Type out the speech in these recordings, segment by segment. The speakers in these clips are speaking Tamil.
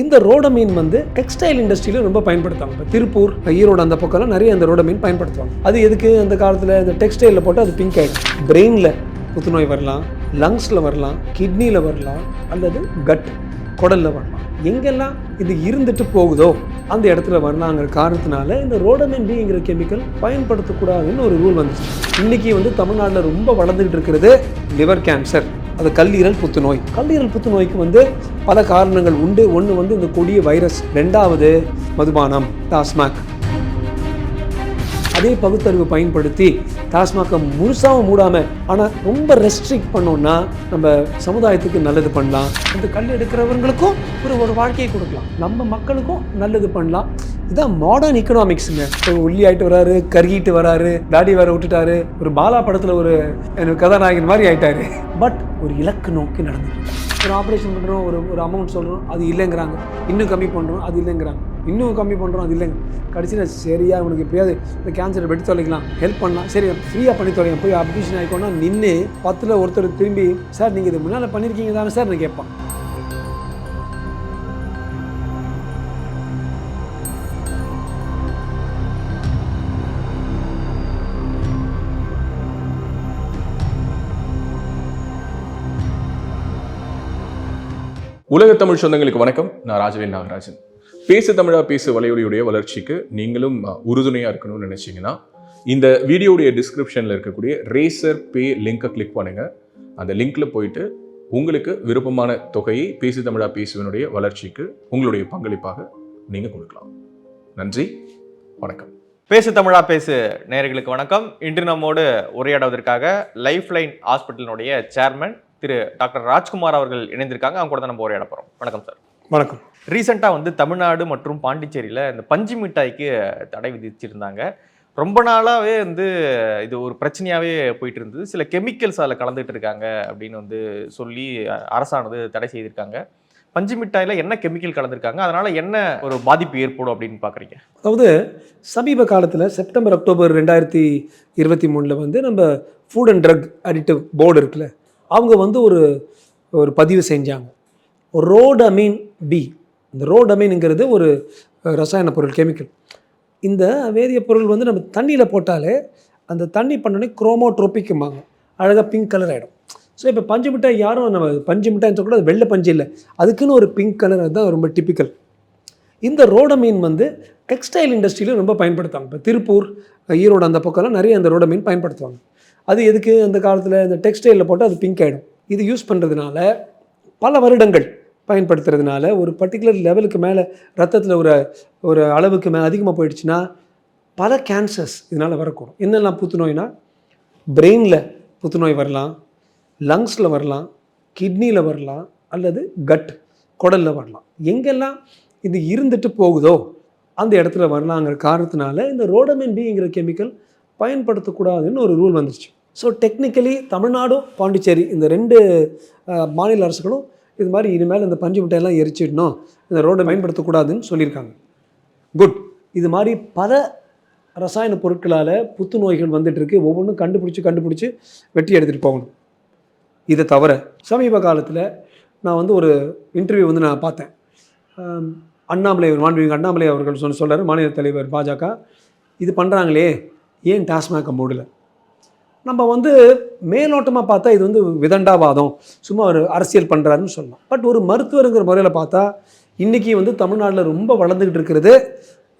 இந்த ரோடமீன் வந்து டெக்ஸ்டைல் இண்டஸ்ட்ரியில ரொம்ப பயன்படுத்துவாங்க. இப்போ திருப்பூர் ஈரோடு அந்த பக்கம்லாம் நிறைய அந்த ரோடமீன் பயன்படுத்துவாங்க. அது எதுக்கு அந்த காலத்தில் இந்த டெக்ஸ்டைலில் போட்டு அது பிங்க் ஆகிடும் பிரெயினில் புத்துநோய் வரலாம் லங்ஸில் வரலாம் கிட்னியில் வரலாம் அல்லது கட் குடலில் வரலாம். எங்கெல்லாம் இது இருந்துட்டு போகுதோ அந்த இடத்துல வரலாங்கிற காரணத்தினால இந்த ரோடமின் பிங்கிற கெமிக்கல் பயன்படுத்தக்கூடாதுன்னு ஒரு ரூல் வந்துச்சு. இன்னைக்கு வந்து தமிழ்நாட்டில் ரொம்ப வளர்ந்துகிட்டு இருக்கிறது லிவர் கேன்சர் அது கல்லீரல் புத்துநோய். கல்லீரல் புத்துநோய்க்கு வந்து பல காரணங்கள் உண்டு. ஒன்று வந்து இந்த கொடிய வைரஸ். ரெண்டாவது மதுபானம் டாஸ்மாக். அதே பகுத்தறிவு பயன்படுத்தி டாஸ்மாகை முழுசாகவும் மூடாமல் ஆனால் ரொம்ப ரெஸ்ட்ரிக்ட் பண்ணோம்னா நம்ம சமுதாயத்துக்கு நல்லது பண்ணலாம். அந்த கல் எடுக்கிறவங்களுக்கும் ஒரு ஒரு வாழ்க்கையை கொடுக்கலாம். நம்ம மக்களுக்கும் நல்லது பண்ணலாம். இதுதான் மாடர்ன் எக்கனாமிக்ஸுங்க இப்போ ஒல்லி ஆகிட்டு வராரு கருகிட்டு வராரு தாடி வேற விட்டுட்டாரு. ஒரு பாலா படத்தில் ஒரு எனக்கு கதாநாயகன் மாதிரி ஆயிட்டாரு. பட் ஒரு இலக்கு நோக்கி நடந்துருக்கு ஒரு ஆப்ரேஷன் பண்ணுறோம் ஒரு ஒரு அமௌண்ட் சொல்கிறோம் அது இல்லைங்கிறாங்க. இன்னும் கம்மி பண்ணுறோம் அது இல்லைங்கிறாங்க. இன்னும் கம்மி பண்ணுறோம் அது இல்லைங்க. கடைசியில் சரியா உனக்கு எப்படியாவது இந்த கேன்சரை வெட்டி தொலைக்கலாம். ஹெல்ப் பண்ணலாம். சரி ஃப்ரீயாக பண்ணி தொலைங்க. போய் அப்டிஷன் ஆகிக்கோன்னா நின்று பத்தில் ஒருத்தர் திரும்பி சார் நீங்கள் இது முன்னால் பண்ணியிருக்கீங்க தானே சார்? நான் கேட்பான். உலக தமிழ் சொந்தங்களுக்கு வணக்கம். நான் ராஜவேல் நாகராஜன். பேசு தமிழா பேசு வலையொலியுடைய வளர்ச்சிக்கு நீங்களும் உறுதுணையாக உறுதுணையா இருக்கணும்னு நினைச்சீங்கன்னா இந்த வீடியோடைய டிஸ்கிரிப்ஷன்ல இருக்கக்கூடிய ரேசர் பே லிங்கை கிளிக் பண்ணுங்க. அந்த லிங்க்ல போயிட்டு உங்களுக்கு விருப்பமான தொகையை பேசு தமிழா பேசுவனுடைய வளர்ச்சிக்கு உங்களுடைய பங்களிப்பாக நீங்க கொடுக்கலாம். நன்றி வணக்கம். பேசு தமிழா பேசு நேர்களுக்கு வணக்கம். இன்று நம்மோடு உரையாடுவதற்காக லைஃப் லைன் ஹாஸ்பிட்டலினுடைய சேர்மன் திரு டாக்டர் ராஜ்குமார் அவர்கள் இணைந்திருக்காங்க. அவங்க கூட தான் நம்ம உரையாட வணக்கம் சார். வணக்கம். ரீசெண்டாக வந்து தமிழ்நாடு மற்றும் பாண்டிச்சேரியில் இந்த பஞ்சு மிட்டாய்க்கு தடை விதிச்சிருந்தாங்க. ரொம்ப நாளாகவே வந்து இது ஒரு பிரச்சனையாகவே போயிட்டு இருந்தது சில கெமிக்கல்ஸ் அதில் கலந்துட்டு இருக்காங்க அப்படின்னு வந்து சொல்லி அரசானது தடை செய்திருக்காங்க. பஞ்சு மிட்டாயில் என்ன கெமிக்கல் கலந்துருக்காங்க? அதனால என்ன ஒரு பாதிப்பு ஏற்படும் அப்படின்னு பார்க்குறீங்க அதாவது சமீப காலத்தில் செப்டம்பர் அக்டோபர் ரெண்டாயிரத்தி இருபத்தி மூணில் வந்து நம்ம food and drug addictive board இருக்குல்ல அவங்க வந்து ஒரு ஒரு பதிவு செஞ்சாங்க. ரோடமீன் பி இந்த ரோடமீனுங்கிறது ஒரு ரசாயன பொருள் கெமிக்கல். இந்த வேதியப்பொருள் வந்து நம்ம தண்ணியில் போட்டாலே அந்த தண்ணி பண்ணோடனே குரோமோட்ரோபிக்கும்பாங்க. அழகாக பிங்க் கலர் ஆகிடும் ஸோ இப்போ பஞ்சு மிட்டாய் யாரும் நம்ம பஞ்சு மிட்டாய்னு கூட அது வெள்ளை பஞ்சு இல்லை. அதுக்குன்னு ஒரு பிங்க் கலர் அதுதான் ரொம்ப டிப்பிக்கல் இந்த ரோடமீன் வந்து டெக்ஸ்டைல் இண்டஸ்ட்ரியிலும் ரொம்ப பயன்படுத்துவாங்க. இப்போ திருப்பூர் ஈரோடு அந்த பக்கம்லாம் நிறைய அந்த ரோடமீன் பயன்படுத்துவாங்க. அது எதுக்கு? அந்த காலத்தில் இந்த டெக்ஸ்டைலில் போட்டு அது பிங்க் ஆகிடும் இது யூஸ் பண்ணுறதுனால பல வருடங்கள் பயன்படுத்துறதுனால ஒரு பர்டிகுலர் லெவலுக்கு மேலே ரத்தத்தில் ஒரு ஒரு அளவுக்கு மேலே அதிகமாக போயிடுச்சுன்னா பல கேன்சர்ஸ் இதனால் வரக்கூடும். என்னெல்லாம் புத்துநோய்னா பிரெயினில் புத்துநோய் வரலாம் லங்ஸில் வரலாம் கிட்னியில் வரலாம் அல்லது கட் குடலில் வரலாம். எங்கெல்லாம் இது இருந்துட்டு போகுதோ அந்த இடத்துல வரலாங்கிற காரணத்தினால இந்த ரோடமின் பிங்கிற கெமிக்கல் பயன்படுத்தக்கூடாதுன்னு ஒரு ரூல் வந்துருச்சு. ஸோ டெக்னிக்கலி தமிழ்நாடும் பாண்டிச்சேரி இந்த ரெண்டு மாநில அரசுகளும் இது மாதிரி இனிமேல் இந்த பஞ்சு மிட்டாயெல்லாம் எரிச்சிடணும். இந்த ரோடை பயன்படுத்தக்கூடாதுன்னு சொல்லியிருக்காங்க. குட் இது மாதிரி பல ரசாயன பொருட்களால் புத்துநோய்கள் வந்துட்டுருக்கு. ஒவ்வொன்றும் கண்டுபிடிச்சி கண்டுபிடிச்சி வெட்டி எடுத்துகிட்டு போகணும். இதை தவிர சமீப காலத்தில் நான் வந்து ஒரு இன்டர்வியூ வந்து நான் பார்த்தேன். அண்ணாமலை மாண்புமிகு அண்ணாமலை அவர்கள் சொன்ன சொல்கிறார் மாநில தலைவர் பாஜக இது பண்ணுறாங்களே ஏன் டாஸ்மாகை மூடல? நம்ம வந்து மேலோட்டமாக பார்த்தா இது வந்து விதண்டாவாதம் சும்மா ஒரு அரசியல் பண்ணுறாருன்னு சொல்லலாம். பட் ஒரு மருத்துவருங்கிற முறையில் பார்த்தா இன்றைக்கி வந்து தமிழ்நாட்டில் ரொம்ப வளர்ந்துக்கிட்டு இருக்கிறது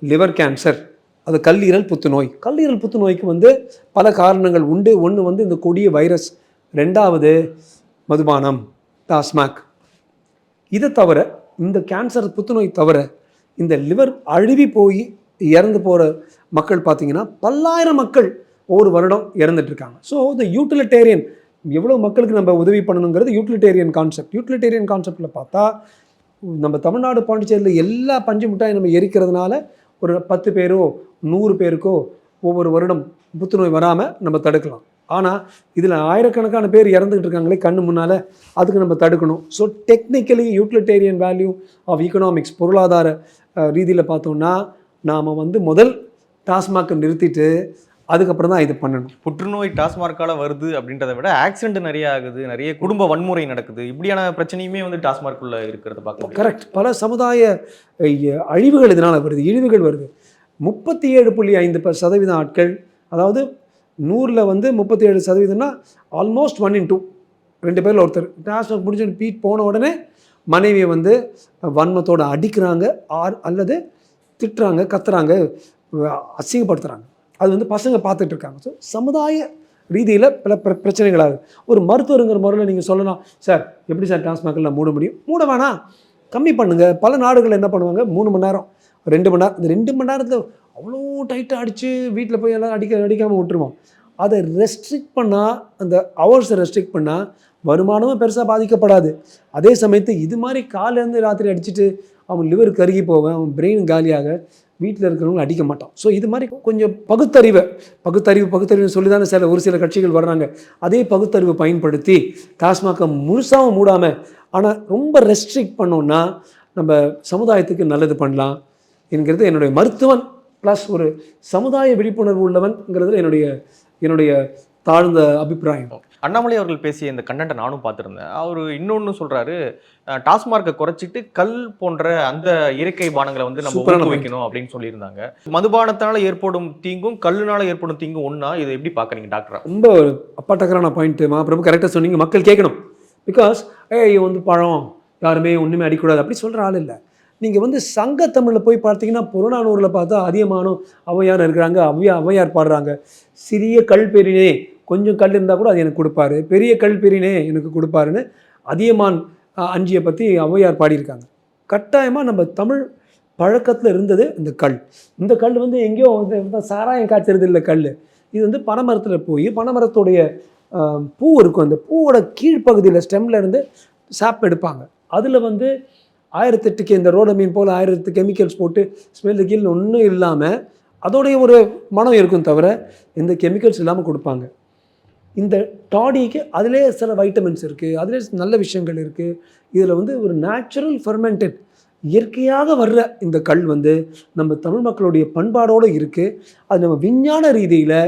லிவர் கேன்சர். அது கல்லீரல் புத்துநோய். கல்லீரல் புத்துநோய்க்கு வந்து பல காரணங்கள் உண்டு. ஒன்று வந்து இந்த கொடிய வைரஸ். ரெண்டாவது மதுபானம் டாஸ்மாக். இதை தவிர இந்த கேன்சர் புத்துநோய் தவிர இந்த லிவர் அழுவி போய் இறந்து போகிற மக்கள் பார்த்தீங்கன்னா பல்லாயிரம் மக்கள் ஒவ்வொரு வருடம் இறந்துட்டு இருக்காங்க ஸோ இந்த யூட்டிலிட்டேரியன் எவ்வளோ மக்களுக்கு நம்ம உதவி பண்ணணுங்கிறது யூட்டிலிட்டேரியன் கான்செப்ட் யூட்டிலிட்டேரியன் கான்செப்டில் பார்த்தா நம்ம தமிழ்நாடு பாண்டிச்சேரியில் எல்லா பஞ்சு மிட்டாயும் நம்ம எரிக்கிறதுனால ஒரு பத்து பேரோ நூறு பேருக்கோ ஒவ்வொரு வருடம் புத்துநோய் வராமல் நம்ம தடுக்கலாம். ஆனால் இதில் ஆயிரக்கணக்கான பேர் இறந்துக்கிட்டு இருக்காங்களே கண்ணு முன்னால் அதுக்கு நம்ம தடுக்கணும். So technically utilitarian value of economics பொருளாதார ரீதியில் பார்த்தோம்னா நாம் வந்து முதல் டாஸ்மாக்கை நிறுத்திட்டு அதுக்கப்புறம் தான் இது பண்ணணும். புற்றுநோய் டாஸ்மார்க்கால வருது அப்படின்றத விட ஆக்சிடென்ட் நிறைய ஆகுது நிறைய குடும்ப வன்முறை நடக்குது. இப்படியான பிரச்சனையுமே வந்து டாஸ்மார்க்குள்ள இருக்கிறத பார்க்க முடியும் கரெக்ட் பல சமுதாய அழிவுகள் இதனால் வருது இழிவுகள் வருது. முப்பத்தி ஏழு புள்ளி ஐந்து ப- சதவீதம் ஆட்கள் அதாவது நூறில் வந்து முப்பத்தி ஏழு சதவீதம்னா ஆல்மோஸ்ட் ஒன் இன் டூ ரெண்டு பேரில் ஒருத்தர். டாஸ்மாக் முடிஞ்சு பீட் போன உடனே மனைவியை வந்து வன்மத்தோடு அடிக்கிறாங்க ஆர் அல்லது திட்டுறாங்க கத்துறாங்க. அசிங்கப்படுத்துகிறாங்க அது வந்து பசங்க பார்த்துட்டு இருக்காங்க. ஸோ சமுதாய ரீதியில் பல பிர பிரச்சனைகள் ஆகுது ஒரு மருத்துவருங்கிற முறையில் நீங்கள் சொல்லலாம் சார் எப்படி சார் டாஸ்மாகில் மூட முடியும்? மூட வேணாம். கம்மி பண்ணுங்கள் பல நாடுகள் என்ன பண்ணுவாங்க? மூணு மணி நேரம் ரெண்டு மணி நேரம். இந்த ரெண்டு மணி நேரத்தில் அவ்வளோ டைட்டாக அடித்து வீட்டில் போய் எல்லாம் அடிக்க அடிக்காமல் விட்டுருவோம். அதை ரெஸ்ட்ரிக்ட் பண்ணால் அந்த ஹவர்ஸை ரெஸ்ட்ரிக்ட் பண்ணால் வருமானமும் பெருசாக பாதிக்கப்படாது. அதே சமயத்து இது மாதிரி காலேருந்து ராத்திரி அடிச்சுட்டு அவன் லிவர் கருகி போவேன் அவன் பிரெயின் காலியாக வீட்டில் இருக்கிறவங்க அடிக்க மாட்டோம். ஸோ இது மாதிரி கொஞ்சம் பகுத்தறிவை பகுத்தறிவு பகுத்தறிவு சொல்லி தானே சில ஒரு சில கட்சிகள் வர்றாங்க. அதே பகுத்தறிவை பயன்படுத்தி டாஸ்மாகை முழுசாகவும் மூடாமல் ஆனால் ரொம்ப ரெஸ்ட்ரிக்ட் பண்ணோன்னா நம்ம சமுதாயத்துக்கு நல்லது பண்ணலாம் என்கிறது என்னுடைய மருத்துவன் ப்ளஸ் ஒரு சமுதாய விழிப்புணர்வு உள்ளவன்ங்கிறதுல என்னுடைய என்னுடைய தாழ்ந்த அபிப்பிராயம். அண்ணாமலை அவர்கள் பேசிய இந்த கண்டென்ட்டை நானும் பார்த்துருந்தேன். அவர் இன்னொன்று சொல்றாரு அஹ், டாஸ்மார்க்கை குறைச்சிட்டு கல் போன்ற அந்த இயற்கை பானங்களை வந்து நம்ம ஊக்குவிக்கணும் அப்படின்னு சொல்லியிருந்தாங்க. மதுபானத்தால ஏற்படும் தீங்கும் கல்லுனால ஏற்படும் தீங்கும் ஒண்ணா? இதை எப்படி பார்க்கறீங்க டாக்டரா ரொம்ப அப்பாட்டக்கரான பாயிண்ட்டு மகாபிரபு கரெக்டாக சொன்னீங்க. மக்கள் கேட்கணும். பிகாஸ் ஏய் வந்து பழம். யாருமே ஒன்றுமே அடிக்கூடாது. அப்படி சொல்கிற ஆள் இல்லை. நீங்கள் வந்து சங்க தமிழில் போய் பார்த்தீங்கன்னா புறநானூரில் பார்த்தா அதிகமானும் ஔவையார் இருக்கிறாங்க அவ்வையா ஔவையார் பாடுறாங்க. சிறிய கல் பெரினே கொஞ்சம் கல் இருந்தால் கூட அது எனக்கு கொடுப்பாரு. பெரிய கல் பெரியனே எனக்கு கொடுப்பாருன்னு அதியமான் அஞ்சியை பற்றி ஔவையார் பாடியிருக்காங்க. கட்டாயமாக நம்ம தமிழ் பழக்கத்தில் இருந்தது இந்த கல். இந்த கல் வந்து எங்கேயோ வந்து இந்த சாராயம் காய்ச்சறது இல்லை கல் இது வந்து பனைமரத்தில் போய் பனைமரத்துடைய பூ இருக்கும். அந்த பூவோட கீழ்ப்பகுதியில் ஸ்டெம்ல இருந்து சாப் எடுப்பாங்க. அதில் வந்து ஆயிரத்தெட்டுக்கு இந்த ரோடமீன் போல் ஆயிரத்து கெமிக்கல்ஸ் போட்டு ஸ்மெல்லு கீழ் ஒன்றும் இல்லாமல் அதோடைய ஒரு மனம் இருக்கும் தவிர எந்த கெமிக்கல்ஸ் இல்லாமல் கொடுப்பாங்க. இந்த டாடிக்கு அதிலே சில வைட்டமின்ஸ் இருக்குது அதிலே நல்ல விஷயங்கள் இருக்குது இதில் வந்து ஒரு நேச்சுரல் ஃபெர்மெண்டட் இயற்கையாக வர்ற இந்த கல் வந்து நம்ம தமிழ் மக்களுடைய பண்பாடோடு இருக்குது அது நம்ம விஞ்ஞான ரீதியில்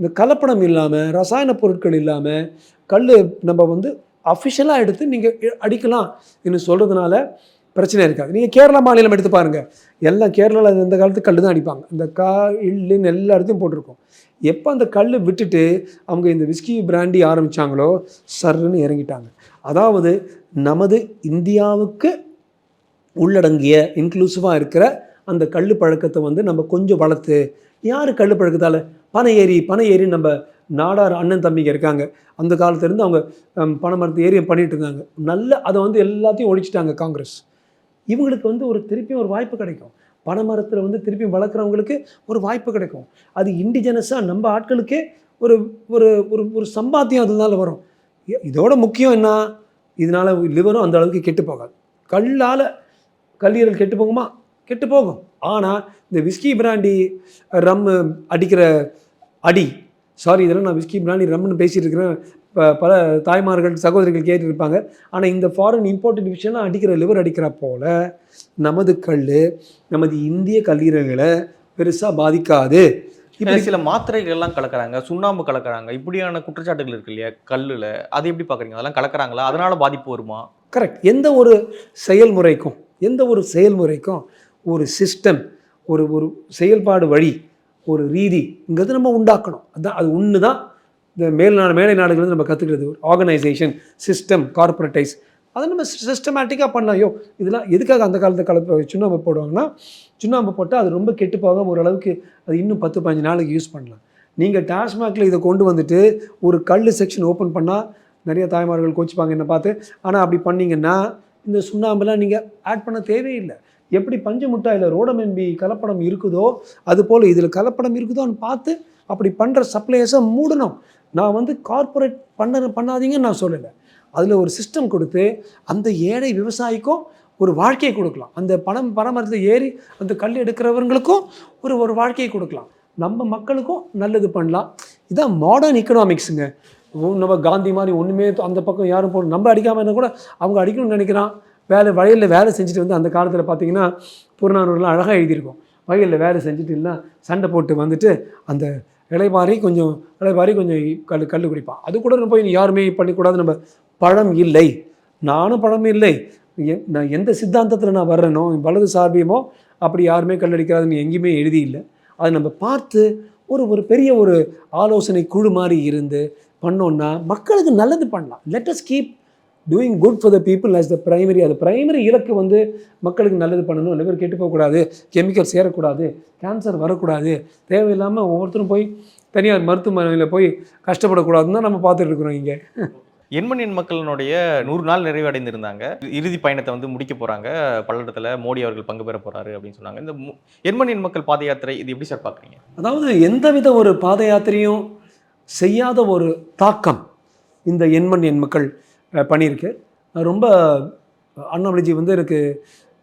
இந்த கலப்படம் இல்லாமல் ரசாயன பொருட்கள் இல்லாமல் கல் நம்ம வந்து அஃபிஷியலாக எடுத்து நீங்கள் அடிக்கலாம். என்று சொல்கிறதுனால பிரச்சனை இருக்காது. நீங்கள் கேரளா மாநிலம் எடுத்து பாருங்கள் எல்லாம் கேரளாவில் இந்த காலத்து கல் தான் அடிப்பாங்க. இந்த கா இல்லுன்னு எல்லா இடத்தையும் போட்டிருக்கோம். எப்போ அந்த கல் விட்டுட்டு அவங்க இந்த விஸ்கி பிராண்டி ஆரம்பித்தாங்களோ சர்ன்னு இறங்கிட்டாங்க. அதாவது நமது இந்தியாவுக்கு உள்ளடங்கிய இன்க்ளூசிவாக இருக்கிற அந்த கல் பழக்கத்தை வந்து நம்ம கொஞ்சம் வளர்த்து யார் கல் பழக்கத்தால்? பனை ஏரி பனை ஏரி நம்ம நாடார் அண்ணன் தம்பிங்க இருக்காங்க. அந்த காலத்துலேருந்து அவங்க பனை மரத்து ஏரியை பண்ணிகிட்டு இருந்தாங்க. நல்ல அதை வந்து எல்லாத்தையும் ஒழிச்சிட்டாங்க காங்கிரஸ். இவங்களுக்கு வந்து ஒரு திருப்பியும் ஒரு வாய்ப்பு கிடைக்கும். பனை மரத்தில் வந்து திருப்பி வளர்க்குறவங்களுக்கு ஒரு வாய்ப்பு கிடைக்கும். அது இண்டிஜினஸாக நம்ம ஆட்களுக்கே ஒரு ஒரு ஒரு ஒரு சம்பாத்தியம் அதனால வரும். இதோட முக்கியம் என்ன? இதனால லிவரும் அந்த அளவுக்கு கெட்டு போகாது. கல்லால் கல்லீரல் கெட்டு போகுமா? கெட்டு போகும். ஆனால் இந்த விஸ்கி பிராண்டி ரம்மு அடிக்கிற அடி சாரி இதெல்லாம் நான் விஸ்கி பிராண்டி ரம்னு பேசிகிட்டு இருக்கிறேன். பல தாய்மார்கள் சகோதரிகள் கேட்டு இருப்பாங்க ஆனால் இந்த ஃபாரின் இம்போர்ட்டட் விஷயம்லாம் அடிக்கிற லிவர் அடிக்கிற போல நமது கல் நமது இந்திய கல்லீரல்களை பெருசாக பாதிக்காது. இப்படி சில மாத்திரைகள் எல்லாம் கலக்கறாங்க சுண்ணாம்பு கலக்கறாங்க. இப்படியான குற்றச்சாட்டுகள் இருக்கு இல்லையா? கல்லுல. அது எப்படி பாக்குறீங்க அதெல்லாம் கலக்கறாங்களா? அதனால பாதிப்பு வருமா? கரெக்ட் எந்த ஒரு செயல்முறைக்கும் எந்த ஒரு செயல்முறைக்கும் ஒரு சிஸ்டம் ஒரு ஒரு செயல்பாடு வழி ஒரு ரீதிங்கிறது நம்ம உண்டாக்கணும். அதான் அது ஒன்று தான் இந்த மேல் நாடு மேலை நாடுகள் வந்து நம்ம கற்றுக்கிறது ஒரு ஆர்கனைசேஷன் சிஸ்டம் கார்பரேட்டைஸ் அதை நம்ம சிஸ்டமேட்டிக்காக பண்ணலாம். ஐயோ இதெல்லாம் எதுக்காக அந்த காலத்து காலத்தில் சுண்ணாம்பு போடுவாங்கன்னா சுண்ணாம்பு போட்டால் அது ரொம்ப கெட்டு போகாம ஓரளவுக்கு அது இன்னும் பத்து பதினஞ்சு நாளைக்கு யூஸ் பண்ணலாம். நீங்கள் டாஸ்மாகில் இதை கொண்டு வந்துட்டு ஒரு கல் செக்ஷன் ஓப்பன் பண்ணால் நிறைய தாய்மார்கள் கோச்சிப்பாங்க என்னை பார்த்து. ஆனால் அப்படி பண்ணிங்கன்னா இந்த சுண்ணாம்புலாம் நீங்கள் ஆட் பண்ண தேவையில்லை. எப்படி பஞ்சு முட்டாயில் ரோடமென்பி கலப்படம் இருக்குதோ அது போல் இதில் கலப்படம் இருக்குதோன்னு பார்த்து அப்படி பண்ணுற சப்ளையர்ஸை மூடணும். நான் வந்து கார்ப்பரேட் பண்ண பண்ணாதீங்கன்னு நான் சொல்லலை. அதில் ஒரு சிஸ்டம் கொடுத்து அந்த ஏழை விவசாயிக்கும் ஒரு வாழ்க்கையை கொடுக்கலாம். அந்த பணம் பணமரத்தில் ஏறி அந்த கல் எடுக்கிறவங்களுக்கும் ஒரு ஒரு வாழ்க்கையை கொடுக்கலாம். நம்ம மக்களுக்கும் நல்லது பண்ணலாம். இதான் மாடர்ன் எக்கனாமிக்ஸுங்க நம்ம காந்தி மாதிரி ஒன்றுமே அந்த பக்கம் யாரும் போகணும் நம்ம அடிக்காமல் இருந்தால் கூட அவங்க அடிக்கணும்னு நினைக்கிறான். வேலை வயலில் வேலை செஞ்சுட்டு வந்து அந்த காலத்தில் பார்த்தீங்கன்னா புறநானூறுலாம் அழகாக எழுதியிருக்கோம். வயலில் வேலை செஞ்சுட்டு இல்லைன்னா சண்டை போட்டு வந்துட்டு அந்த இலைமாரி கொஞ்சம் இலைமாரி கொஞ்சம் கல் கல் குடிப்பான். அது கூட நம்ம போய் யாருமே பண்ணிக்கூடாது. நம்ம பழம் இல்லை. நானும் பழம் இல்லை. எ- நான் எந்த சித்தாந்தத்தில் நான் வர்றேனோ வலது சார்பியமோ அப்படி யாருமே கல்லடிக்கிறாதுன்னு எங்கேயுமே எழுதி இல்லை. அதை நம்ம பார்த்து ஒரு ஒரு பெரிய ஒரு ஆலோசனை குழு மாதிரி இருந்து பண்ணோன்னா மக்களுக்கு நல்லது பண்ணலாம். Let us keep doing good for the people as the primary அது பிரைமரி இலக்கு வந்து மக்களுக்கு நல்லது பண்ணணும். லிவர் கெட்டு போகக்கூடாது. கெமிக்கல் சேரக்கூடாது. கேன்சர் வரக்கூடாது. தேவையில்லாமல் ஒவ்வொருத்தரும் போய் தனியார் மருத்துவமனையில் போய் கஷ்டப்படக்கூடாதுன்னு தான் நம்ம பார்த்துட்டு இருக்கிறோம் இங்கே. எண்மண் எண் மக்களினுடைய நூறு நாள் நிறைவடைந்திருந்தாங்க. இறுதி பயணத்தை வந்து முடிக்க போறாங்க. பல்லடத்துல மோடி அவர்கள் பங்கு பெற போறாரு அப்படின்னு சொன்னாங்க. இந்த மு- எண்மண் எண் மக்கள் பாத யாத்திரை இது எப்படி சார் பாக்குறீங்க அதாவது எந்தவித ஒரு பாத யாத்திரையும் செய்யாத ஒரு தாக்கம் இந்த எண்மண் எண் மக்கள் பண்ணியிருக்கு. ரொம்ப அண்ணாமலைஜி வந்து எனக்கு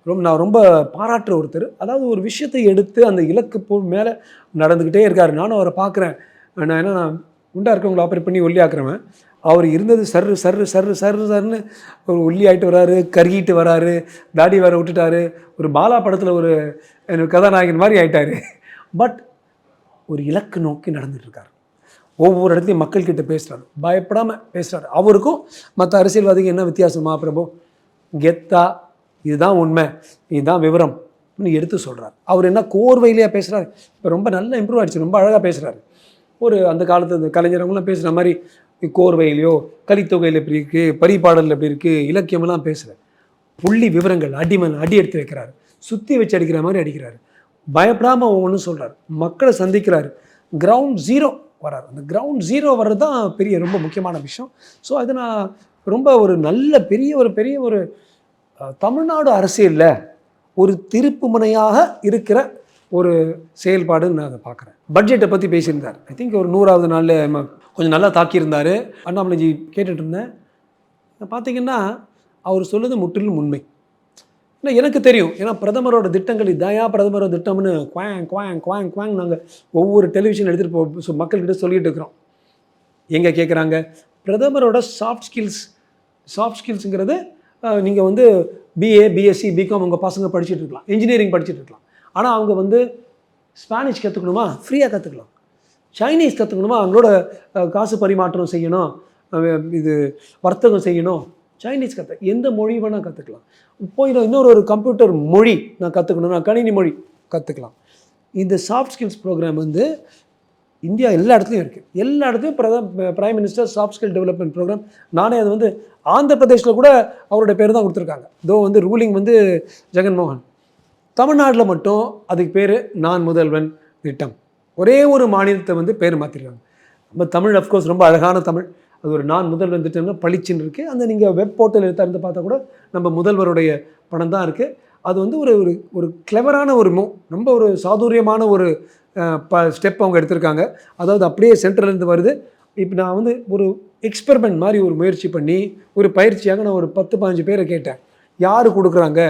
ரொம்ப நான் ரொம்ப பாராட்டுற ஒருத்தர். அதாவது ஒரு விஷயத்தை எடுத்து அந்த இலக்கு போ மேலே நடந்துக்கிட்டே இருக்கார். நானும் அவரை பார்க்குறேன் நான் ஏன்னா நான் உண்டாக இருக்கவங்களை ஆப்ரேட் பண்ணி ஒல்லி ஆக்குறவன். அவர் இருந்தது சர்ரு சர்ரு சர்ரு சர்ரு சர்ன்னு ஒரு ஒல்லி ஆகிட்டு வராரு கருகிட்டு வராரு தாடி வேற விட்டுட்டாரு. ஒரு பாலா படத்தில் ஒரு எனக்கு கதாநாயகன் மாதிரி ஆயிட்டார். பட் ஒரு இலக்கு நோக்கி நடந்துட்டு ஒவ்வொரு இடத்துலையும் மக்கள்கிட்ட பேசுகிறாரு பயப்படாமல் பேசுகிறாரு அவருக்கும் மற்ற அரசியல்வாதிக்கு என்ன வித்தியாசமா பிரபு கெத்தா இதுதான் உண்மை இதுதான் விவரம் எடுத்து சொல்கிறார் அவர் என்ன கோர்வையிலேயே பேசுகிறாரு இப்போ ரொம்ப நல்லா இம்ப்ரூவ் ஆயிடுச்சு ரொம்ப அழகாக பேசுகிறாரு ஒரு அந்த காலத்து இந்த கலைஞரவங்களாம் பேசுகிற மாதிரி கோர்வையிலையோ கலித்தொகையில் எப்படி இருக்குது பரிபாடல் எப்படி இருக்குது இலக்கியமெல்லாம் பேசுகிறார் புள்ளி விவரங்கள் அடிமன் அடி எடுத்து வைக்கிறாரு. சுற்றி வச்சு அடிக்கிற மாதிரி அடிக்கிறாரு. பயப்படாமல் ஒவ்வொன்றும் சொல்கிறார் மக்களை சந்திக்கிறாரு. கிரவுண்ட் ஜீரோ வராரு. அந்த கிரவுண்ட் ஜீரோ வர்றது தான் பெரிய ரொம்ப முக்கியமான விஷயம். ஸோ அது நான் ரொம்ப ஒரு நல்ல பெரிய ஒரு பெரிய ஒரு தமிழ்நாடு அரசியலில் ஒரு திருப்பு முனையாக இருக்கிற ஒரு செயல்பாடுன்னு நான் அதை பார்க்குறேன். பட்ஜெட்டை பற்றி பேசியிருந்தார். ஐ திங்க் ஒரு நூறாவது நாளில் கொஞ்சம் நல்லா தாக்கியிருந்தார். அண்ணாமலைஜி கேட்டுட்டு இருந்தேன். பார்த்தீங்கன்னா அவர் சொல்லுது முற்றிலும் உண்மை. ஏன்னா எனக்கு தெரியும். ஏன்னா பிரதமரோட திட்டங்கள் இதாயா? பிரதமரோட திட்டம்னு குவாங் குவாங் குவாங் குவாங் நாங்கள் ஒவ்வொரு டெலிவிஷன் எடுத்துகிட்டு போ மக்கள்கிட்ட சொல்லிட்டு இருக்கிறோம். எங்கே கேட்குறாங்க பிரதமரோட சாஃப்ட் ஸ்கில்ஸ் சாஃப்ட் ஸ்கில்ஸுங்கிறது நீங்கள் வந்து பிஏ பிஎஸ்சி பிகாம் உங்கள் பசங்க படிச்சுட்டு இருக்கலாம். இன்ஜினியரிங் படிச்சுட்டு இருக்கலாம். ஆனால் அவங்க வந்து ஸ்பானிஷ் கற்றுக்கணுமா ஃப்ரீயாக கற்றுக்கலாம் சைனீஸ் கற்றுக்கணுமா அவங்களோட காசு பரிமாற்றம் செய்யணும். இது வர்த்தகம் செய்யணும். சைனீஸ் கற்று எந்த மொழி வேணால் கற்றுக்கலாம் போய் நான் இன்னொரு ஒரு கம்ப்யூட்டர் மொழி நான் கற்றுக்கணும்னா கணினி மொழி கற்றுக்கலாம் இந்த சாஃப்ட் ஸ்கில்ஸ் ப்ரோக்ராம் வந்து இந்தியா எல்லா இடத்துலையும் இருக்குது எல்லா இடத்துலையும் பிரதம் prime minister soft skill development program நானே அது வந்து ஆந்திர பிரதேஷில் கூட அவரோட பேர் தான் கொடுத்துருக்காங்க. இதோ வந்து ரூலிங் வந்து ஜெகன்மோகன். தமிழ்நாட்டில் மட்டும் அதுக்கு பேர் நான் முதல்வன் திட்டம். ஒரே ஒரு மாநிலத்தை வந்து பேர் மாற்றிருக்காங்க நம்ம தமிழ் அஃப்கோர்ஸ் ரொம்ப அழகான தமிழ். அது ஒரு நான் முதல் வந்துட்டோம்னா பளிச்சுன்னு இருக்குது அந்த நீங்கள் வெப் போர்ட்டல் எடுத்து இருந்து பார்த்தா கூட நம்ம முதல்வருடைய படம் தான் இருக்குது அது வந்து ஒரு ஒரு ஒரு கிளவரான ஒரு மூ ரொம்ப ஒரு சாதுரியமான ஒரு ப ஸ்டெப் அவங்க எடுத்திருக்காங்க. அதாவது அப்படியே சென்டர்லேருந்து வருது. இப்போ நான் வந்து ஒரு எக்ஸ்பெரிமெண்ட் மாதிரி ஒரு முயற்சி பண்ணி ஒரு பயிற்சியாக நான் ஒரு பத்து பதினஞ்சு பேரை கேட்டேன். யார் கொடுக்குறாங்க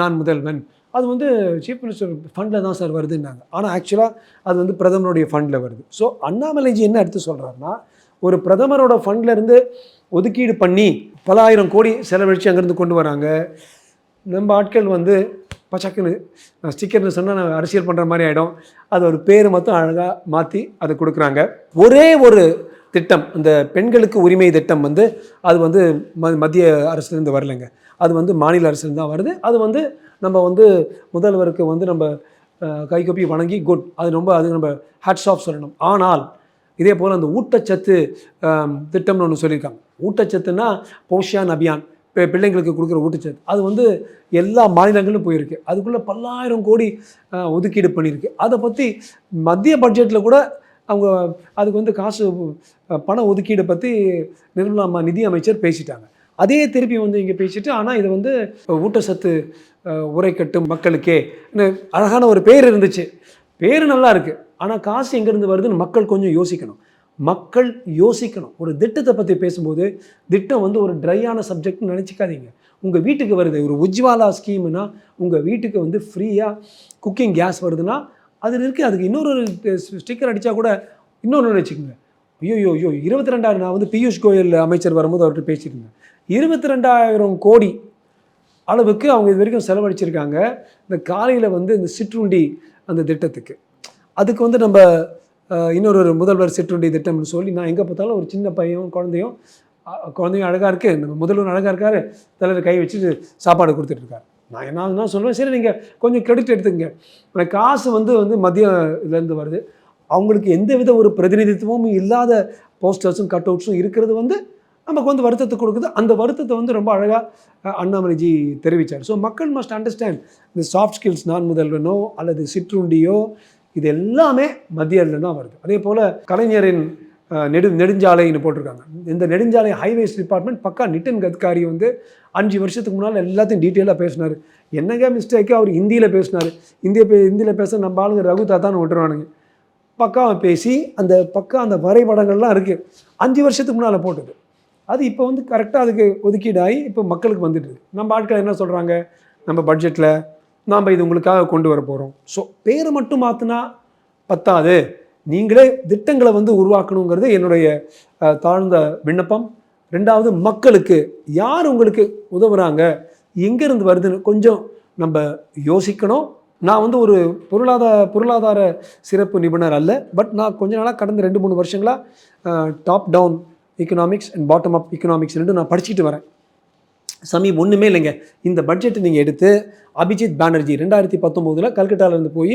நான் முதல்வன்? அது வந்து சீஃப் மினிஸ்டர் ஃபண்டில் தான் சார் வருதுன்னாங்க. ஆனால் ஆக்சுவலாக அது வந்து பிரதமருடைய ஃபண்டில் வருது. ஸோ அண்ணாமலைஜி என்ன எடுத்து சொல்கிறாருன்னா ஒரு பிரதமரோட ஃபண்ட்லேருந்து ஒதுக்கீடு பண்ணி பல ஆயிரம் கோடி செலவழித்து அங்கேருந்து கொண்டு வராங்க. நம்ம ஆட்கள் வந்து பச்சக்குன்னு நான் ஸ்டிக்கர்னு சொன்னால் நான் அரசியல் பண்ணுற மாதிரி ஆகிடும் அது ஒரு பேர் மட்டும் அழகாக மாற்றி அதை கொடுக்குறாங்க. ஒரே ஒரு திட்டம் இந்த பெண்களுக்கு உரிமை திட்டம் வந்து அது வந்து ம மத்திய அரசுலேருந்து வரலைங்க. அது வந்து மாநில அரசுலேருந்து தான் வருது. அது வந்து நம்ம வந்து முதல்வருக்கு வந்து நம்ம கைகொப்பி வணங்கி குட் அது ரொம்ப அது நம்ம ஹேட்ஸ் ஆஃப் சொல்லணும். ஆனால் இதே போல் அந்த ஊட்டச்சத்து திட்டம்னு ஒன்று சொல்லியிருக்காங்க. ஊட்டச்சத்துனா போஷான் அபியான் இப்போ பிள்ளைங்களுக்கு கொடுக்குற ஊட்டச்சத்து. அது வந்து எல்லா மாநிலங்களும் போயிருக்கு. அதுக்குள்ளே பல்லாயிரம் கோடி ஒதுக்கீடு பண்ணியிருக்கு. அதை பற்றி மத்திய பட்ஜெட்டில் கூட அவங்க அதுக்கு வந்து காசு பண ஒதுக்கீடு பற்றி நிர்மலா நிதி அமைச்சர் பேசிட்டாங்க. அதே திருப்பி வந்து இங்கே பேசிட்டு ஆனால் இது வந்து ஊட்டச்சத்து உரைக்கட்டும் உரை கட்டும் மக்களுக்கே அழகான ஒரு பேர் இருந்துச்சு. பேர் நல்லா இருக்குது ஆனால் காசு எங்கேருந்து வருதுன்னு மக்கள் கொஞ்சம் யோசிக்கணும். மக்கள் யோசிக்கணும். ஒரு திட்டத்தை பற்றி பேசும்போது திட்டம் வந்து ஒரு ட்ரையான சப்ஜெக்ட்னு நினச்சிக்காதீங்க. உங்கள் வீட்டுக்கு வருது. ஒரு உஜ்வாலா ஸ்கீம்னா உங்கள் வீட்டுக்கு வந்து ஃப்ரீயாக குக்கிங் கேஸ் வருதுன்னா அதில் இருக்குது அதுக்கு இன்னொரு ஸ்டிக்கர் அடித்தா கூட இன்னொன்று வச்சுக்கோங்க. ஐயோ ஐயோ ஐயோ இருபத்தி ரெண்டாயிரம் நான் வந்து பியூஷ் கோயல் அமைச்சர் வரும்போது அவர்கிட்ட பேசியிருந்தேன். இருபத்தி ரெண்டாயிரம் கோடி அளவுக்கு அவங்க இது வரைக்கும் செலவழிச்சிருக்காங்க. இந்த காலையில் வந்து இந்த சிற்றுண்டி அந்த திட்டத்துக்கு. அதுக்கு வந்து நம்ம இன்னொரு ஒரு முதல்வர் சிற்றுண்டி திட்டம்னு சொல்லி நான் எங்கே பார்த்தாலும் ஒரு சின்ன பையன் குழந்தையும் குழந்தையும் அழகாக இருக்குது நம்ம முதல்வர் அழகாக இருக்காரு. தலைவர் கை வச்சுட்டு சாப்பாடு கொடுத்துட்டு இருக்காரு. நான் என்ன என்ன சொல்லுவேன் சரி நீங்கள் கொஞ்சம் கிரெடிட் எடுத்துங்க எனக்கு காசு வந்து வந்து மத்திய இதுலேருந்து வருது. அவங்களுக்கு எந்த வித ஒரு பிரதிநிதித்துவமும் இல்லாத போஸ்டர்ஸும் கட் அவுட்ஸும் இருக்கிறது வந்து நமக்கு வந்து வருத்தத்தை கொடுக்குது. அந்த வருத்தத்தை வந்து ரொம்ப அழகாக அண்ணாமலைஜி தெரிவித்தார் ஸோ மக்கள் மஸ்ட் அண்டர்ஸ்டாண்ட் இந்த சாஃப்ட் ஸ்கில்ஸ் நான் முதல்வனோ அல்லது சிற்றுண்டியோ இது எல்லாமே மத்திய தான் வருது. அதே போல் கலைஞரின் நெடு நெடுஞ்சாலைன்னு போட்டிருக்காங்க. இந்த நெடுஞ்சாலை ஹைவேஸ் டிபார்ட்மெண்ட் பக்கா நிட்டின் கத்காரி வந்து அஞ்சு வருஷத்துக்கு முன்னால் எல்லாத்தையும் டீட்டெயிலாக பேசினார். என்னங்க மிஸ்டேக்கு அவர் ஹிந்தியில் பேசினார். இந்திய பே ஹிந்தியில் பேச நம்ம ஆளுங்க ரகு தாத்தான்னு விட்டுருவானுங்க பக்காவை பேசி அந்த பக்கா அந்த வரைபடங்கள்லாம் இருக்குது அஞ்சு வருஷத்துக்கு முன்னால் போட்டது. அது இப்போ வந்து கரெக்டாக அதுக்கு ஒதுக்கீடாகி இப்போ மக்களுக்கு வந்துட்டு நம்ம ஆட்கள் என்ன சொல்கிறாங்க நம்ம பட்ஜெட்டில் நாம் இது உங்களுக்காக கொண்டு வர போகிறோம் ஸோ பேரை மட்டும் மாற்றினா பத்தாது. நீங்களே திட்டங்களை வந்து உருவாக்கணுங்கிறது என்னுடைய தாழ்ந்த விண்ணப்பம். ரெண்டாவது மக்களுக்கு யார் உங்களுக்கு உதவுறாங்க? எங்கேருந்து வருதுன்னு கொஞ்சம் நம்ம யோசிக்கணும். நான் வந்து ஒரு பொருளாதார பொருளாதார சிறப்பு நிபுணர் அல்ல. பட் நான் கொஞ்ச நாளாக கடந்த ரெண்டு மூணு வருஷங்களாக top down economics and bottom up economics ரெண்டும் நான் படிச்சுட்டு வரேன். சமீப் ஒன்றுமே இல்லைங்க. இந்த பட்ஜெட்டை நீங்கள் எடுத்து அபிஜித் பானர்ஜி ரெண்டாயிரத்தி பத்தொம்போதில் கல்கட்டாவிலேருந்து போய்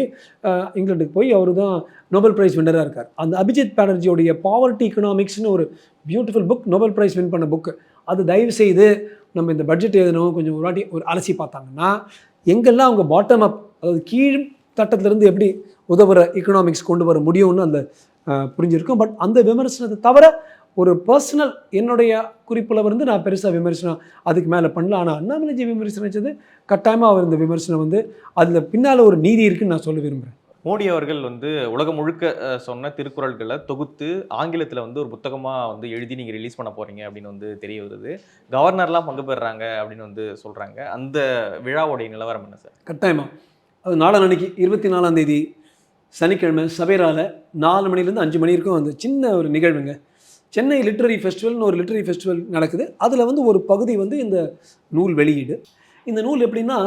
இங்கிலாண்டுக்கு போய் அவர் தான் நோபல் பிரைஸ் வின்னராக இருக்கார். அந்த அபிஜித் பானர்ஜியோடைய பாவர்ட்டி எக்கனாமிக்ஸ்னு ஒரு beautiful book Nobel prize win பண்ண புக்கு அது தயவு செய்து நம்ம இந்த பட்ஜெட் எழுதணும் கொஞ்சம் ஒரு வாட்டி ஒரு அலசி பார்த்தாங்கன்னா எங்கெல்லாம் அவங்க பாட்டம் அப் அதாவது கீழ் தட்டத்திலேருந்து எப்படி உதவுற எக்கனாமிக்ஸ் கொண்டு வர முடியும்னு அந்த புரிஞ்சிருக்கும். பட் அந்த விமர்சனத்தை தவிர ஒரு பர்சனல் என்னுடைய குறிப்பில் வந்து நான் பெருசாக விமர்சனம் அதுக்கு மேலே பண்ணல. ஆனால் அண்ணாமலைஜி விமர்சனிச்சது கட்டாயமாக அவர் இந்த விமர்சனம் வந்து அதில் பின்னால் ஒரு நீதி இருக்குன்னு நான் சொல்ல விரும்புகிறேன் மோடி அவர்கள் வந்து உலகம் முழுக்க சொன்ன திருக்குறள்களை தொகுத்து ஆங்கிலத்தில் வந்து ஒரு புத்தகமாக வந்து எழுதி நீங்கள் ரிலீஸ் பண்ண போறீங்க அப்படின்னு வந்து தெரிய வருது. கவர்னர்லாம் பங்கு பெறுறாங்க அப்படின்னு வந்து சொல்கிறாங்க அந்த விழாவுடைய நிலவரம் என்ன சார் கட்டாயமாக அது நாளான்னைக்கு இருபத்தி நாலாம் தேதி சனிக்கிழமை சபேரால நாலு மணிலேருந்து அஞ்சு மணி வரைக்கும் அந்த சின்ன ஒரு நிகழ்வுங்க. சென்னை லிட்ரரி ஃபெஸ்டிவல்னு ஒரு லிட்ரரி ஃபெஸ்டிவல் நடக்குது. அதில் வந்து ஒரு பகுதி வந்து இந்த நூல் வெளியீடு. இந்த நூல் எப்படின்னா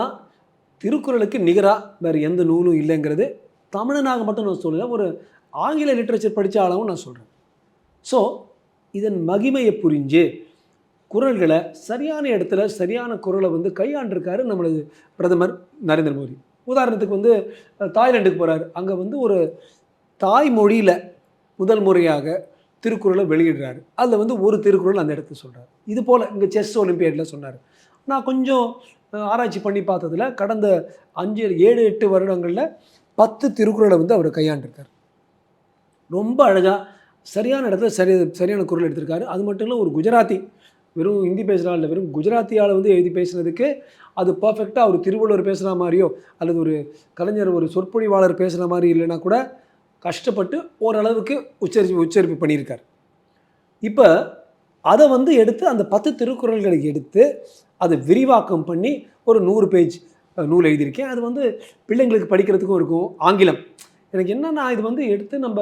திருக்குறளுக்கு நிகராக வேறு எந்த நூலும் இல்லைங்கிறது தமிழனாக மட்டும் நான் சொல்லலை ஒரு ஆங்கில லிட்ரேச்சர் படித்த ஆளாகவும் நான் சொல்கிறேன் ஸோ இதன் மகிமையை புரிஞ்சு குரல்களை சரியான இடத்துல சரியான குரலை வந்து கையாண்டிருக்காரு நம்மளது பிரதமர் நரேந்திர மோடி. உதாரணத்துக்கு வந்து தாய்லாண்டுக்கு போகிறார் அங்கே வந்து ஒரு தாய்மொழியில் முதல் முறையாக திருக்குறளை வெளியிடுறாரு. அதில் வந்து ஒரு திருக்குறள் அந்த இடத்துல சொல்கிறார் இது போல் இங்கே செஸ் ஒலிம்பியாடில் சொன்னார். நான் கொஞ்சம் ஆராய்ச்சி பண்ணி பார்த்ததுல கடந்த அஞ்சு ஏழு எட்டு வருடங்களில் பத்து திருக்குறளை வந்து அவர் கையாண்டிருக்கார். ரொம்ப அழகாக சரியான இடத்துல சரி சரியான குரல் எடுத்திருக்காரு. அது மட்டும் இல்லை ஒரு குஜராத்தி வெறும் ஹிந்தி பேசுகிறா இல்லை வெறும் குஜராத்தியால் வந்து எழுதி பேசுனதுக்கு அது பர்ஃபெக்டாக ஒரு திருவள்ளுவர் பேசுகிற மாதிரியோ அல்லது ஒரு கலைஞர் ஒரு சொற்பொழிவாளர் பேசுகிற மாதிரி இல்லைன்னா கூட கஷ்டப்பட்டு ஓரளவுக்கு உச்சரி உச்சரிப்பு பண்ணியிருக்கார். இப்போ அதை வந்து எடுத்து அந்த பத்து திருக்குறள்களை எடுத்து அதை விரிவாக்கம் பண்ணி ஒரு நூறு பேஜ் நூல் எழுதியிருக்கேன். அது வந்து பிள்ளைங்களுக்கு படிக்கிறதுக்கும் இருக்கும். ஆங்கிலம். எனக்கு என்னென்னா இது வந்து எடுத்து நம்ம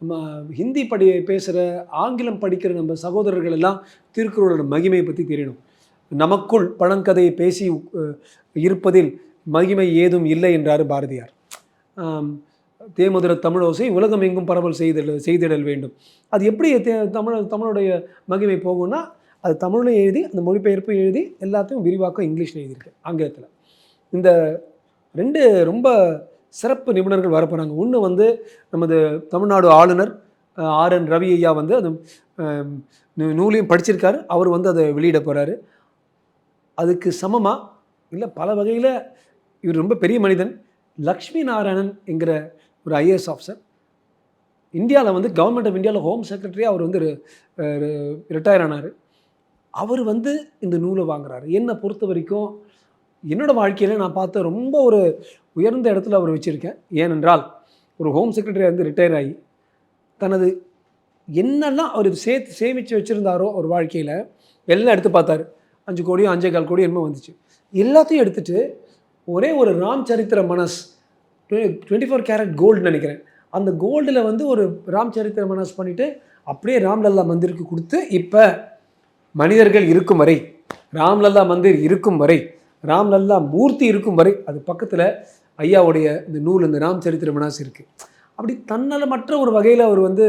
நம்ம ஹிந்தி படி பேசுகிற ஆங்கிலம் படிக்கிற நம்ம சகோதரர்கள் எல்லாம் திருக்குறளோட மகிமையை பற்றி தெரியணும். நமக்குள் பழங்கதையை பேசி இருப்பதில் மகிமை ஏதும் இல்லை என்றார் பாரதியார். தேமதுர தமிழோசை உலகம் எங்கும் பரவல் செய்திட செய்திடல் வேண்டும். அது எப்படி தே தமிழ் தமிழுடைய மகிமை போகும்னா அது தமிழில் எழுதி அந்த மொழிபெயர்ப்பு எழுதி எல்லாத்தையும் விரிவாக்கம் இங்கிலீஷில் எழுதியிருக்கேன் ஆங்கிலத்தில். இந்த ரெண்டு ரொம்ப சிறப்பு நிபுணர்கள் வரப்போகிறாங்க ஒன்று வந்து நமது தமிழ்நாடு ஆளுநர் ஆர் என் ரவி ஐயா வந்து அது நூலையும் படிச்சிருக்காரு. அவர் வந்து அதை வெளியிட போகிறாரு அதுக்கு சமமாக இல்லை பல வகையில் இவர் ரொம்ப பெரிய மனிதன். லக்ஷ்மி நாராயணன் என்கிற ஒரு ஐஏஎஸ் ஆஃபீஸர் இந்தியாவில் வந்து கவர்மெண்ட் ஆஃப் இந்தியாவில் ஹோம் செக்ரட்டரியாக அவர் வந்து ரிட்டையர் ஆனார். அவர் வந்து இந்த நூலை வாங்குறாரு. என்னை பொறுத்த வரைக்கும் என்னோடய வாழ்க்கையில் நான் பார்த்த ரொம்ப ஒரு உயர்ந்த இடத்துல அவர் வச்சுருக்கேன். ஏனென்றால் ஒரு ஹோம் செக்ரட்டரியாக இருந்து ரிட்டையர் ஆகி தனது என்னெல்லாம் அவர் சேர்த்து சேமித்து வச்சுருந்தாரோ அவர் வாழ்க்கையில் எல்லாம் எடுத்து பார்த்தாரு. அஞ்சு கோடியோ அஞ்சே கால் கோடியோ என்னமோ வந்துச்சு. எல்லாத்தையும் எடுத்துகிட்டு ஒரே ஒரு ராம் சரித்திர மனஸ் டுவெண்ட்டி ஃபோர் கேரட் கோல்டு நினைக்கிறேன். அந்த கோல்டில் வந்து ஒரு ராம் சரித்திர மனஸ் பண்ணிவிட்டு அப்படியே ராம்லல்லா மந்திருக்கு கொடுத்து இப்போ மனிதர்கள் இருக்கும் வரை ராம்லல்லா மந்திர் இருக்கும் வரை ராம்லல்லா மூர்த்தி இருக்கும் வரை அது பக்கத்தில் ஐயாவுடைய இந்த நூல் இந்த ராம் சரித்திர மனாஸ் இருக்குது அப்படி தன்னலமற்ற ஒரு வகையில் அவர் வந்து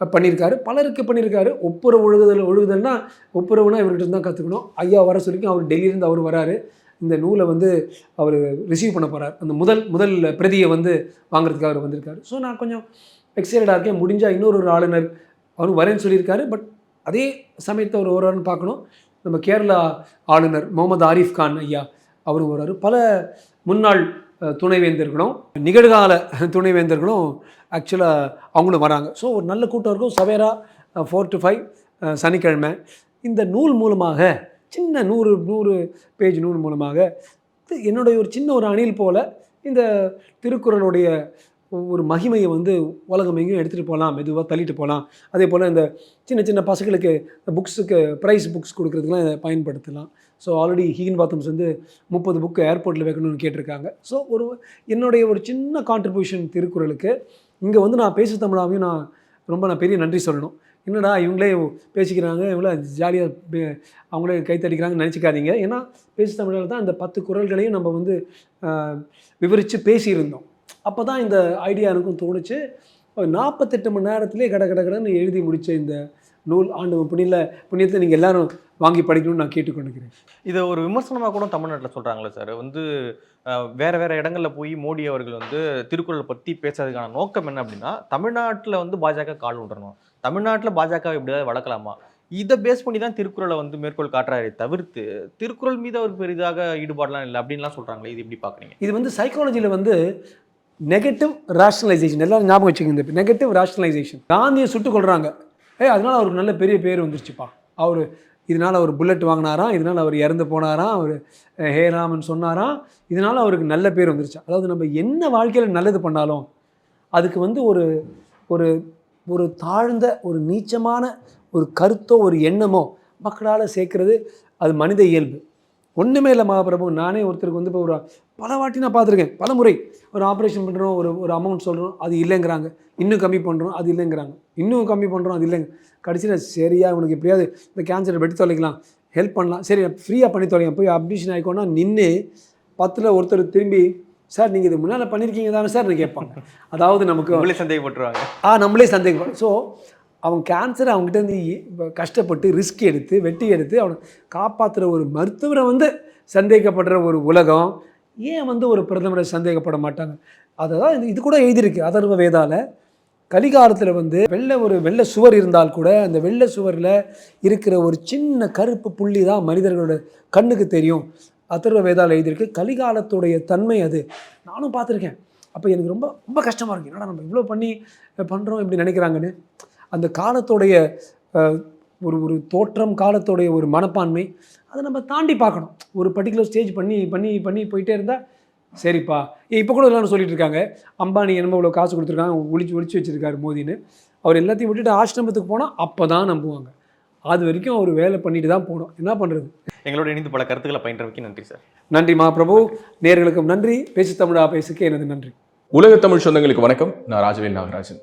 பண்ணியிருக்காரு. பலருக்கு பண்ணியிருக்காரு. ஒப்புரவு ஒழுகுதல் ஒழுகுதல்னா ஒப்புரவுனா இவர்கிட்ட தான் கற்றுக்கணும் ஐயா வர சொல்லிக்கும் அவர் டெல்லியிலேருந்து அவர் வராரு. இந்த நூலை வந்து அவர் ரிசீவ் பண்ண போகிறார் அந்த முதல் முதல் பிரதியை வந்து வாங்குறதுக்காக அவர் வந்திருக்காரு. ஸோ நான் கொஞ்சம் எக்ஸைட்டடாக இருக்கேன். முடிஞ்சால் இன்னொரு ஒரு ஆளுநர் அவரும் வரேன்னு சொல்லியிருக்காரு. பட் அதே சமயத்தை அவர் வருவார்னு பார்க்கணும். நம்ம கேரளா ஆளுநர் முகமது ஆரிஃப் கான் ஐயா அவரும் வருவார் பல முன்னாள் துணைவேந்தர்களும் நிகழ்கால துணைவேந்தர்களும் ஆக்சுவலாக அவங்களும் வராங்க. ஸோ ஒரு நல்ல கூட்டம் இருக்கும். சவேரா ஃபோர் டு ஃபைவ் சனிக்கிழமை. இந்த நூல் மூலமாக சின்ன நூறு நூறு பேஜ் நூல் மூலமாக என்னுடைய ஒரு சின்ன ஒரு அணில் போல் இந்த திருக்குறளுடைய ஒரு மகிமையை வந்து உலகம் எங்கேயும் எடுத்துகிட்டு போகலாம் மெதுவாக தள்ளிட்டு போகலாம். அதே போல் இந்த சின்ன சின்ன பசங்களுக்கு புக்ஸுக்கு ப்ரைஸ் புக்ஸ் கொடுக்குறதுக்குலாம் இதை பயன்படுத்தலாம். ஸோ ஆல்ரெடி ஹீன் பாத்ரூம்ஸ் வந்து முப்பது புக்கு ஏர்போர்ட்டில் வைக்கணும்னு கேட்டிருக்காங்க. ஸோ ஒரு என்னுடைய ஒரு சின்ன கான்ட்ரிபியூஷன் திருக்குறளுக்கு இங்கே வந்து நான் பேசு தமிழாவையும் நான் ரொம்ப நான் பெரிய நன்றி சொல்லணும். என்னடா இவங்களே பேசிக்கிறாங்க இவ்வளோ ஜாலியாக அவங்களே கைத்தடிக்கிறாங்கன்னு நினச்சிக்காதீங்க. ஏன்னா பேசு தமிழில் தான் இந்த பத்து குரல்களையும் நம்ம வந்து விவரித்து பேசியிருந்தோம். அப்போ தான் இந்த ஐடியா எனக்கும் தோணுச்சு. ஒரு நாற்பத்தெட்டு மணி நேரத்திலே கட கட கடன்னு எழுதி முடித்த இந்த நூல் ஆண்டு புண்ணியில் புண்ணியத்தை நீங்கள் எல்லாரும் வாங்கி படிக்கணும்னு நான் கேட்டுக்கொண்டுக்கிறேன் இதை ஒரு விமர்சனமாக கூட தமிழ்நாட்டில் சொல்கிறாங்களே சார். வந்து வேற வேற இடங்கள்ல போய் மோடி அவர்கள் வந்து திருக்குறளை பற்றி பேசுறதுக்கான நோக்கம் என்ன அப்படின்னா தமிழ்நாட்டில் வந்து பாஜக கால் விடணும் தமிழ்நாட்டில் பாஜக எப்படியாவது வளர்க்கலாமா? இதை பேஸ் பண்ணி தான் திருக்குறளை வந்து மேற்கோள் காட்டுறாரே தவிர்த்து திருக்குறள் மீது அவர் பெரிதாக ஈடுபாடுலாம் இல்லை அப்படின்லாம் சொல்கிறாங்களே இது எப்படி பார்க்குறீங்க இது வந்து சைக்காலஜியில் வந்து நெகட்டிவ் ரேஷனலைசேஷன் எல்லாரும் ஞாபகம் வச்சுக்கோங்க நெகட்டிவ் ரேஷனலைசேஷன் காந்தியை சுட்டு கொள்றாங்க ஏய் அதனால் அவருக்கு நல்ல பெரிய பேர் வந்துருச்சுப்பா. அவர் இதனால் அவர் புல்லட் வாங்கினாராம் இதனால் அவர் இறந்து போனாராம் அவர் ஹேராமன் சொன்னாராம். இதனால் அவருக்கு நல்ல பேர் வந்துருச்சு. அதாவது நம்ம என்ன வாழ்க்கையில் நல்லது பண்ணாலும் அதுக்கு வந்து ஒரு ஒரு ஒரு தாழ்ந்த ஒரு நீச்சமான ஒரு கருத்தோ ஒரு எண்ணமோ மக்களால் சேர்க்கறது அது மனித இயல்பு. ஒன்றுமே இல்லை மகாபிரபு. நானே ஒருத்தருக்கு வந்து இப்போ ஒரு பல வாட்டி நான் பார்த்துருக்கேன். பல முறை ஒரு ஆப்ரேஷன் பண்ணுறோம் ஒரு ஒரு அமௌண்ட் சொல்கிறோம் அது இல்லைங்கிறாங்க. இன்னும் கம்மி பண்ணுறோம் அது இல்லைங்கிறாங்க. இன்னும் கம்மி பண்ணுறோம் அது இல்லைங்க. கடைசியில் சரியா உனக்கு எப்படியாவது இந்த கேன்சரை வெட்டி தொலைக்கலாம். ஹெல்ப் பண்ணலாம். சரி ஃப்ரீயாக பண்ணி தொலைங்க. போய் அப்டிஷன் ஆகிக்கோன்னா நின்று பத்தில் ஒருத்தர் திரும்பி சார் நீங்கள் இது முன்னால் பண்ணியிருக்கீங்க தானே சார் கேட்பாங்க. அதாவது நமக்கு உங்களே சந்தேகப்பட்டுருவாங்க. ஆ நம்மளே சந்தேகப்படும் ஸோ அவன் கேன்சர் அவங்ககிட்ட இருந்து கஷ்டப்பட்டு ரிஸ்க் எடுத்து வெட்டி எடுத்து அவனை காப்பாற்றுற ஒரு மருத்துவரை வந்து சந்தேகப்படுற ஒரு உலகம். ஏன் வந்து ஒரு பிரதமரை சந்தேகப்பட மாட்டாங்க? அதை தான் இது- இது கூட எழுதியிருக்கு. அதர்வ வேதால. கலிகாலத்தில் வந்து வெள்ளை ஒரு வெள்ளை சுவர் இருந்தால் கூட அந்த வெள்ளை சுவரில் இருக்கிற ஒரு சின்ன கருப்பு புள்ளி தான் மனிதர்களோட கண்ணுக்கு தெரியும். அதர்வ வேதால் எழுதியிருக்கு. கலிகாலத்துடைய தன்மை அது. நானும் பார்த்துருக்கேன். அப்போ எனக்கு ரொம்ப ரொம்ப கஷ்டமாக இருக்கு. என்னடா நம்ம இவ்வளோ பண்ணி பண்ணுறோம் இப்படி நினைக்கிறாங்கன்னு. அந்த காலத்துடைய ஒரு ஒரு தோற்றம் காலத்துடைய ஒரு மனப்பான்மை அதை நம்ம தாண்டி பார்க்கணும். ஒரு பர்டிகுலர் ஸ்டேஜ் பண்ணி பண்ணி பண்ணி போயிட்டே இருந்தால் சரிப்பா. இப்போ கூட எல்லாரும் சொல்லிட்டு இருக்காங்க அம்பானி என்னமோ இவ்வளோ காசு கொடுத்துருக்காங்க ஒளிச்சு ஒளிச்சு வச்சிருக்காரு மோதின்னு. அவர் எல்லாத்தையும் விட்டுட்டு ஆசிரமத்துக்கு போனால் அப்போ தான் நம்புவாங்க. அது வரைக்கும் அவர் வேலை பண்ணிட்டு தான் போகணும். என்ன பண்ணுறது எங்களோட இணைந்து பல கருத்துக்களை பயின்றமைக்கு நன்றி சார். நன்றி மகாபிரபு. நேர்களுக்கும் நன்றி. பேசு தமிழா பேசுக்கு எனது நன்றி. உலக தமிழ் சொந்தங்களுக்கு வணக்கம். நான் ராஜவேல் நாகராஜன்.